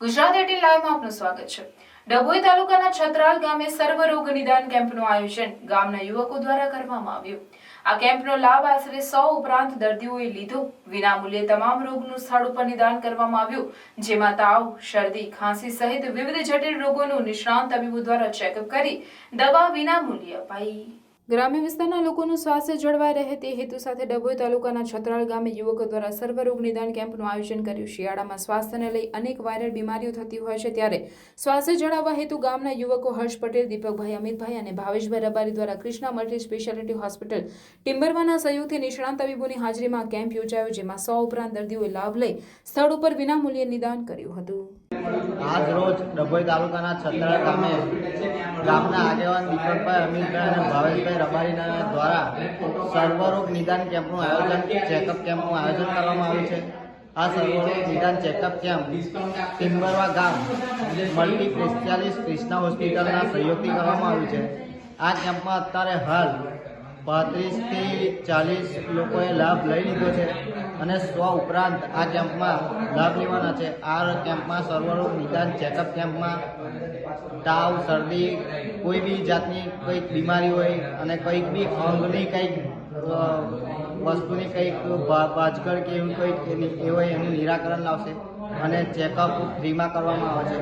Gujarat eighteen લાઈવમાં આપનું સ્વાગત છે. ડભોઈ તાલુકાના છત્રાલ ગામે સર્વરોગ નિદાન કેમ્પનું આયોજન ગામના યુવકો દ્વારા કરવામાં આવ્યું. આ કેમ્પનો લાભ આશરે સો ઉપરાંત દર્દીઓએ લીધો. વિનામૂલ્યે તમામ રોગનું સ્થળ ઉપર નિદાન કરવામાં આવ્યું, જેમાં તાવ, શરદી, ખાંસી સહિત વિવિધ જટિલ રોગોનું નિષ્ણાંત તબીબો દ્વારા ચેકઅપ કરી દવા વિનામૂલ્યે અપાઈ. ગ્રામ્ય વિસ્તારના લોકોનું સ્વાસ્થ્ય જળવાઈ રહે તે હેતુ સાથે ડભોઈ તાલુકાના છત્રાળ ગામે યુવકો દ્વારા સર્વરોગ નિદાન કેમ્પનું આયોજન કર્યું. શિયાળામાં સ્વાસ્થ્યને લઈ અનેક વાયરલ બીમારીઓ થતી હોય છે ત્યારે સ્વાસ્થ્ય જળવવા હેતુ ગામના યુવકો હર્ષ પટેલ, દીપકભાઈ, અમિતભાઈ અને ભાવેશભાઈ રબારી દ્વારા કૃષ્ણા મલ્ટી સ્પેશિયાલિટી હોસ્પિટલ ટિમ્બરવાના સહયોગથી નિષ્ણાંત તબીબોની હાજરીમાં કેમ્પ યોજાયો, જેમાં સો ઉપરાંત દર્દીઓએ લાભ લઈ સ્થળ ઉપર વિનામૂલ્યે નિદાન કર્યું હતું. આજ રોજ ડભોઈ તાલુકાના છત્રા ગામે ગામના આગેવાન દીપકભાઈ અમિતભાઈ અને ભાવેશભાઈ રબારીના દ્વારા સર્વરોગ નિદાન કેમ્પનું આયોજન, ચેકઅપ કેમ્પનું આયોજન કરવામાં આવ્યું છે. આ સર્વરોગ નિદાન ચેકઅપ કેમ્પ ટિમ્બરવા ગામ મલ્ટી સ્પેશિયાલિસ્ટ ક્રિષ્ના હોસ્પિટલના સહયોગથી કરવામાં આવ્યું છે. આ કેમ્પમાં અત્યારે હાલ પાંત્રીસથી ચાલીસ લોકોએ લાભ લઈ લીધો છે અને સો ઉપરાંત આ કેમ્પમાં લાભ લેવાના છે. આ કેમ્પમાં સર્વરોગ નિદાન, ચેકઅપ કેમ્પમાં, તાવ, શરદી, કોઈ બી જાતની કંઈક બીમારી હોય અને કંઈક બી અંગની કંઈક વસ્તુની કંઈક બાજકળ કે એવું કંઈક એની, એ હોય એનું નિરાકરણ લાવશે અને ચેકઅપ ફ્રીમાં કરવામાં આવે છે.